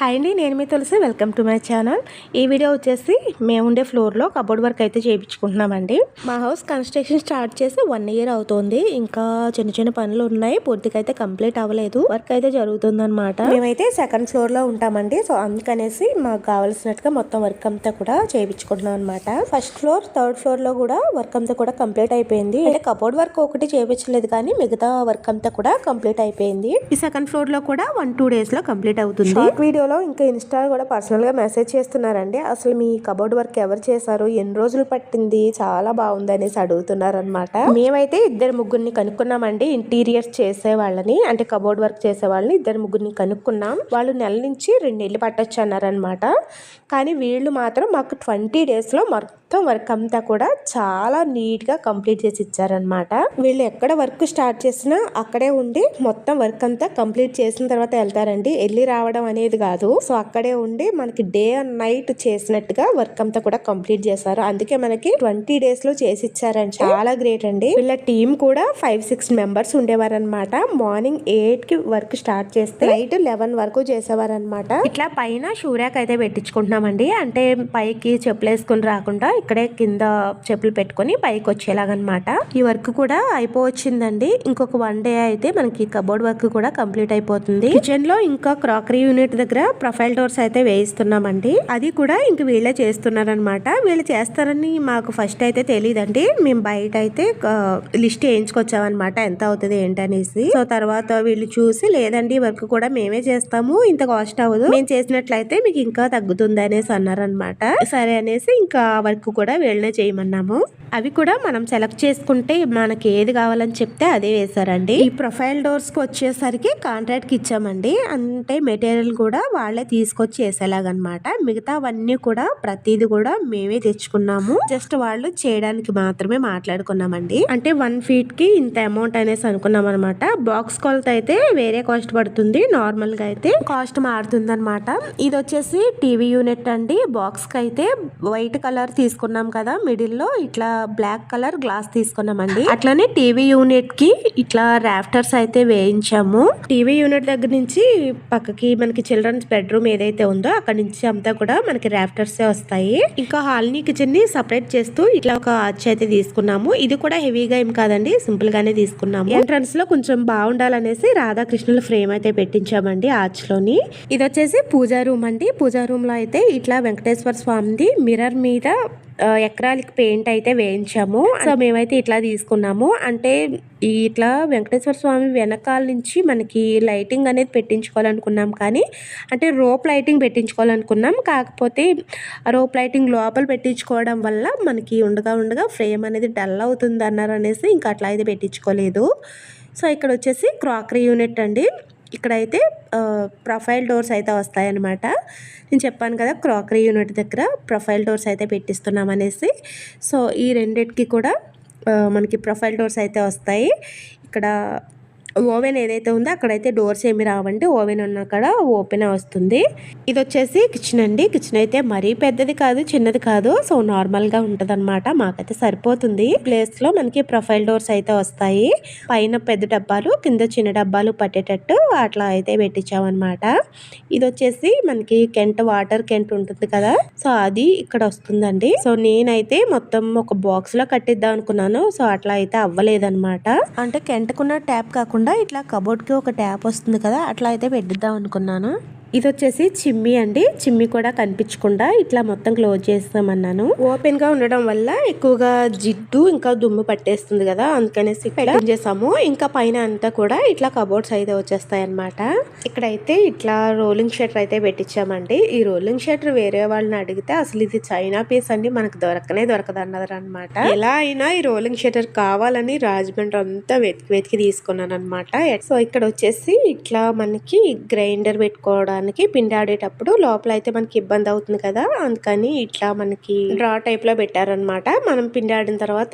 Hi అండి నేను మీ Tulasi. Welcome to my channel ఈ వీడియో వచ్చేసి మేము ఉండే ఫ్లోర్లో కబోర్డ్ వర్క్ అయితే చేయించుకుంటున్నామండి. మా హౌస్ కన్స్ట్రక్షన్ స్టార్ట్ చేసి వన్ ఇయర్ అవుతుంది. ఇంకా చిన్న చిన్న పనులు ఉన్నాయి. పూర్తిగా అయితే కంప్లీట్ అవ్వలేదు. వర్క్ అయితే జరుగుతుంది అనమాట మేమైతే సెకండ్ ఫ్లోర్లో ఉంటామండి. సో అందుకనేసి మాకు కావాల్సినట్టుగా మొత్తం వర్క్ అంతా కూడా చేయించుకుంటున్నాం అనమాట ఫస్ట్ ఫ్లోర్ థర్డ్ ఫ్లోర్లో కూడా వర్క్ అంతా కూడా కంప్లీట్ అయిపోయింది. అంటే కబోర్డ్ వర్క్ ఒకటి చేయించలేదు కానీ మిగతా వర్క్ అంతా కూడా కంప్లీట్ అయిపోయింది. ఈ సెకండ్ ఫ్లోర్లో కూడా వన్ టూ డేస్లో కంప్లీట్ అవుతుంది. షార్ట్ వీడియోలో ఇంకా ఇన్స్టా కూడా పర్సనల్గా మెసేజ్ చేస్తున్నారండి. అసలు మీ కబోర్డ్ వర్క్ ఎవరు చేశారు? ఎన్ని రోజులు పట్టింది? చాలా బాగుంది అనేసి అడుగుతున్నారనమాట మేమైతే ఇద్దరు ముగ్గురిని కనుక్కున్నామండి. ఇంటీరియర్స్ చేసే వాళ్ళని అంటే కబోర్డ్ వర్క్ చేసే వాళ్ళని ఇద్దరు ముగ్గురిని కనుక్కున్నాం. వాళ్ళు నెల నుంచి రెండు నెలలు పట్టొచ్చు అన్నారనమాట కానీ వీళ్ళు మాత్రం మాకు ట్వంటీ డేస్లో లో మొత్తం వర్క్ అంతా కూడా చాలా నీట్గా కంప్లీట్ చేసి ఇచ్చారనమాట వీళ్ళు ఎక్కడ వర్క్ స్టార్ట్ చేసినా అక్కడే ఉండి మొత్తం వర్క్ అంతా కంప్లీట్ చేసిన తర్వాత వెళ్తారండి. వెళ్ళి రావడం అనేది కాదు. సో అక్కడే ఉండి మనకి డే అండ్ నైట్ చేసినట్టుగా వర్క్ అంతా కూడా కంప్లీట్ చేశారు. అందుకే మనకి ట్వంటీ డేస్లో చేసి ఇచ్చారండి. చాలా గ్రేట్ అండి. వీళ్ళ టీం కూడా ఫైవ్ సిక్స్ మెంబర్స్ ఉండేవారు అనమాట మార్నింగ్ ఎయిట్కి వర్క్ స్టార్ట్ చేస్తే నైట్ లెవెన్ వరకు చేసేవారు అనమాట ఇట్లా పైన షూరాక్ అయితే పెట్టించుకుంటున్నామండి. అంటే పైకి చెప్పులు వేసుకుని రాకుండా ఇక్కడే కింద చెప్పులు పెట్టుకొని పైకి వచ్చేలాగనమాట. ఈ వర్క్ కూడా అయిపోవచ్చిందండి. ఇంకొక వన్ డే అయితే మనకి కబోర్డ్ వర్క్ కూడా కంప్లీట్ అయిపోతుంది. కిచెన్లో ఇంకా క్రాకరీ యూనిట్ దగ్గర ప్రొఫైల్ డోర్స్ అయితే వేయిస్తున్నామండి. అది కూడా ఇంక వీళ్ళే చేస్తున్నారనమాట. వీళ్ళు చేస్తారని మాకు ఫస్ట్ అయితే తెలియదండి మేము బయట అయితే లిస్ట్ వేయించుకొచ్చామన్నమాట ఎంత అవుతుంది ఏంటనేసి సో తర్వాత వీళ్ళు చూసి లేదండి వర్క్ కూడా మేమే చేస్తాము. ఇంత కాస్ట్ అవ్వదు. మేము చేసినట్లయితే మీకు ఇంకా తగ్గుతుంది అనేసి అన్నారనమాట. సరే అనేసి ఇంకా వర్క్ కూడా వీళ్ళనే చేయమన్నాము. అవి కూడా మనం సెలెక్ట్ చేసుకుంటే మనకి ఏది కావాలని చెప్తే అదే వేశారండి. ఈ ప్రొఫైల్ డోర్స్కి వచ్చేసరికి కాంట్రాక్ట్కి ఇచ్చామండి. అంటే మెటీరియల్ కూడా వాళ్ళే తీసుకొచ్చి వేసేలాగనమాట. మిగతావన్నీ కూడా ప్రతిది కూడా మేమే తెచ్చుకున్నాము. జస్ట్ వాళ్ళు చేయడానికి మాత్రమే మాట్లాడుకున్నామండి. అంటే వన్ ఫీట్కి ఇంత అమౌంట్ అనేసి అనుకున్నాం అనమాట బాక్స్ కొలత అయితే వేరే కాస్ట్ పడుతుంది. నార్మల్గా అయితే కాస్ట్ మారుతుంది అనమాట ఇది వచ్చేసి టీవీ యూనిట్ అండి. బాక్స్కి అయితే వైట్ కలర్ తీసుకున్నాం కదా మిడిల్లో ఇట్లా బ్లాక్ కలర్ గ్లాస్ తీసుకున్నామండి. అట్లానే టీవీ యూనిట్కి ఇట్లా రాఫ్టర్స్ అయితే వేయించాము. టీవీ యూనిట్ దగ్గర నుంచి పక్కకి మనకి చిల్డ్రన్స్ బెడ్రూమ్ ఏదైతే ఉందో అక్కడ నుంచి అంతా కూడా మనకి రాఫ్టర్స్ వస్తాయి. ఇంకా హాల్ని కిచెన్ని సపరేట్ చేస్తూ ఇట్లా ఒక ఆర్చ్ అయితే తీసుకున్నాము. ఇది కూడా హెవీగా ఏం కాదండి సింపుల్ గానే తీసుకున్నాము. ఎంట్రన్స్లో కొంచెం బాగుండాలనేసి రాధాకృష్ణుల ఫ్రేమ్ అయితే పెట్టించామండి ఆర్చ్లోని ఇది వచ్చేసి పూజా రూమ్ అండి. పూజా రూమ్లో అయితే ఇట్లా వెంకటేశ్వర స్వామిది మిర్రర్ మీద ఎకరాలకి పెయింట్ అయితే వేయించాము. సో మేమైతే ఇట్లా తీసుకున్నాము. అంటే ఇట్లా వెంకటేశ్వర స్వామి వెనకాల నుంచి మనకి లైటింగ్ అనేది పెట్టించుకోవాలనుకున్నాం కానీ అంటే రోప్ లైటింగ్ పెట్టించుకోవాలనుకున్నాం. కాకపోతే రోప్ లైటింగ్ లోపల పెట్టించుకోవడం వల్ల మనకి ఉండగా ఉండగా ఫ్రేమ్ అనేది డల్ అవుతుంది అన్నారు అనేసి ఇంకా అట్లా అయితే పెట్టించుకోలేదు. సో ఇక్కడ వచ్చేసి క్రాకరీ యూనిట్ అండి. ఇక్కడైతే ప్రొఫైల్ డోర్స్ అయితే వస్తాయన్నమాట. నేను చెప్పాను కదా క్రాకరీ యూనిట్ దగ్గర ప్రొఫైల్ డోర్స్ అయితే పెట్టిస్తున్నాం అనేసి సో ఈ రెండిటికి కూడా మనకి ప్రొఫైల్ డోర్స్ అయితే వస్తాయి. ఇక్కడ ఓవెన్ ఏదైతే ఉందో అక్కడైతే డోర్స్ ఏమి రావండి. ఓవెన్ ఉన్న అక్కడ ఓపెన్ వస్తుంది. ఇది వచ్చేసి కిచెన్ అండి. కిచెన్ అయితే మరీ పెద్దది కాదు చిన్నది కాదు. సో నార్మల్గా ఉంటుంది అనమాట మాకైతే సరిపోతుంది. ప్లేస్లో మనకి ప్రొఫైల్ డోర్స్ అయితే వస్తాయి. పైన పెద్ద డబ్బాలు కింద చిన్న డబ్బాలు పట్టేటట్టు అట్లా అయితే పెట్టించామన్నమాట. ఇది వచ్చేసి మనకి కెంట్ వాటర్ కెంట్ ఉంటుంది కదా? సో అది ఇక్కడ వస్తుందండి. సో నేనైతే మొత్తం ఒక బాక్స్లో కట్టిద్దాం అనుకున్నాను. సో అట్లా అయితే అవ్వలేదన్నమాట. అంటే కెంట్కున్న ట్యాప్ కాకుండా కాకుండా ఇట్లా కబోర్డ్కి ఒక ట్యాప్ వస్తుంది కదా అట్లా అయితే పెట్టిద్దాం అనుకున్నాను. ఇది వచ్చేసి చిమ్మి అండి. చిమ్మి కూడా కనిపించకుండా ఇట్లా మొత్తం క్లోజ్ చేస్తామన్నాను. ఓపెన్గా ఉండడం వల్ల ఎక్కువగా జిడ్డు ఇంకా దుమ్ము పట్టేస్తుంది కదా అందుకనేసి ఇక్కడ చేసాము. ఇంకా పైన అంతా కూడా ఇట్లా కబోర్డ్స్ అయితే వచ్చేస్తాయి అనమాట ఇక్కడైతే ఇట్లా రోలింగ్ షటర్ అయితే పెట్టించామండి. ఈ రోలింగ్ షటర్ వేరే వాళ్ళని అడిగితే అసలు ఇది చైనా పీస్ అండి మనకు దొరకనే దొరకదు అన్నది అనమాట ఎలా అయినా ఈ రోలింగ్ షటర్ కావాలని రాజమండ్రి అంతా వెతికి వెతికి తీసుకున్నాను అనమాట సో ఇక్కడ వచ్చేసి ఇట్లా మనకి గ్రైండర్ పెట్టుకోవడానికి చేసుకోవడానికి పిండి ఆడేటప్పుడు లోపల అయితే మనకి ఇబ్బంది అవుతుంది కదా అందుకని ఇట్లా మనకి డ్రా టైప్లో పెట్టారనమాట మనం పిండి ఆడిన తర్వాత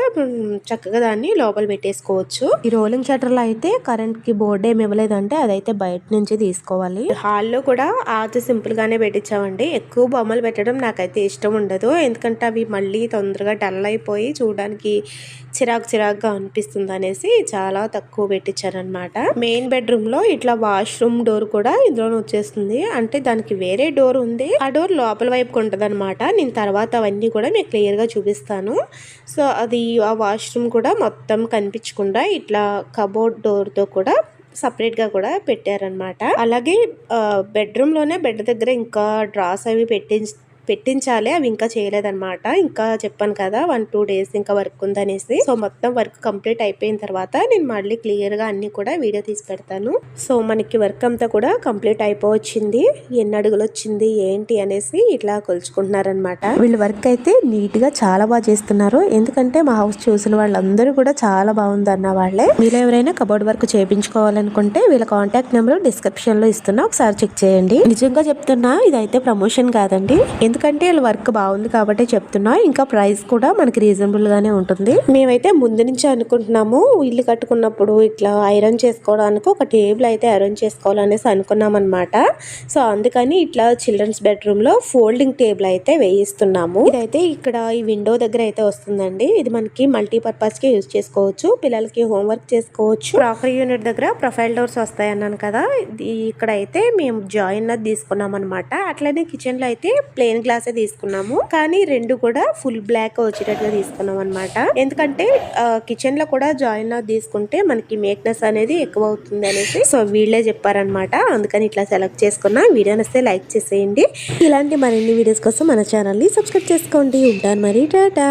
చక్కగా దాన్ని లోపల పెట్టేసుకోవచ్చు. ఈ రోలింగ్ షటర్లో అయితే కరెంట్కి బోర్డు ఏమి ఇవ్వలేదంటే అదైతే బయట నుంచి తీసుకోవాలి. హాల్లో కూడా ఆది సింపుల్ గానే పెట్టించామండి ఎక్కువ బొమ్మలు పెట్టడం నాకైతే ఇష్టం ఉండదు. ఎందుకంటే అవి మళ్ళీ తొందరగా డల్ అయిపోయి చూడడానికి చిరాకు చిరాకుగా అనిపిస్తుంది అనేసి చాలా తక్కువ పెట్టించారనమాట మెయిన్ బెడ్రూమ్లో ఇట్లా వాష్రూమ్ డోర్ కూడా ఇందులో వచ్చేస్తుంది. వస్తుంది అంటే దానికి వేరే డోర్ ఉంది. ఆ డోర్ లోపల వైపు ఉంటుంది అనమాట నేను తర్వాత అవన్నీ కూడా మీకు క్లియర్గా చూపిస్తాను. సో అది ఆ వాష్రూమ్ కూడా మొత్తం కనిపించకుండా ఇట్లా కబోర్డ్ డోర్తో కూడా సపరేట్గా కూడా పెట్టారనమాట అలాగే బెడ్రూమ్లోనే బెడ్ దగ్గర ఇంకా డ్రాస్ అవి పెట్టించి పెట్టించాలి. అవి ఇంకా చేయలేదన్నమాట. ఇంకా చెప్పాను కదా వన్ టూ డేస్ ఇంకా వర్క్ ఉందనేసి. సో మొత్తం వర్క్ కంప్లీట్ అయిపోయిన తర్వాత నేను మళ్ళీ క్లియర్గా అన్ని కూడా వీడియో తీసి పెడతాను. సో మనకి వర్క్ అంతా కూడా కంప్లీట్ అయిపోవచ్చింది. ఎన్ని అడుగులు వచ్చింది ఏంటి అనేసి ఇట్లా కొలుచుకుంటున్నారనమాట వీళ్ళు వర్క్ అయితే నీట్గా చాలా బాగా చేస్తున్నారు. ఎందుకంటే మా హౌస్ చూసిన వాళ్ళందరూ కూడా చాలా బాగుంది అన్న వాళ్ళే. మీరు ఎవరైనా కబోర్డ్ వర్క్ చేయించుకోవాలనుకుంటే వీళ్ళ కాంటాక్ట్ నెంబర్ డిస్క్రిప్షన్లో ఇస్తున్నా. ఒకసారి చెక్ చేయండి. నిజంగా చెప్తున్నా ఇదైతే ప్రమోషన్ కాదండి. ఎందుకంటే వీళ్ళ వర్క్ బాగుంది కాబట్టి చెప్తున్నా. ఇంకా ప్రైస్ కూడా మనకి రీజనబుల్ గానే ఉంటుంది. మేమైతే ముందు నుంచి అనుకుంటున్నాము. ఇల్లు కట్టుకున్నప్పుడు ఇట్లా ఐరన్ చేసుకోవడానికి ఒక టేబుల్ అయితే అరేంజ్ చేసుకోవాలనేసి అనుకున్నామన్నమాట. సో అందుకని ఇట్లా చిల్డ్రన్స్ బెడ్రూమ్లో ఫోల్డింగ్ టేబుల్ అయితే వేయిస్తున్నాము. ఇదైతే ఇక్కడ ఈ విండో దగ్గర అయితే వస్తుందండి. ఇది మనకి మల్టీపర్పస్కి యూజ్ చేసుకోవచ్చు. పిల్లలకి హోంవర్క్ చేసుకోవచ్చు. క్రాకరీ యూనిట్ దగ్గర ప్రొఫైల్ డోర్స్ వస్తాయి అన్నాను కదా. ఇది ఇక్కడ అయితే మేము జాయిన్ అది తీసుకున్నాం అనమాట అట్లనే కిచెన్లో అయితే ప్లెయిన్ గ్లాసే తీసుకున్నాము. కానీ రెండు కూడా ఫుల్ బ్లాక్ వచ్చేటట్టుగా తీసుకున్నాం అనమాట ఎందుకంటే కిచెన్లో కూడా జాయిన్ అది తీసుకుంటే మనకి మేక్నెస్ అనేది ఎక్కువ అవుతుంది అనేసి సో వీళ్ళే చెప్పారనమాట అందుకని ఇట్లా సెలెక్ట్ చేసుకున్నా. వీడియో నస్తే లైక్ చేసేయండి. ఇలాంటి మరిన్ని వీడియోస్ కోసం మన ఛానల్ని సబ్స్క్రైబ్ చేసుకోండి. ఉంటాను మరి. టాటా!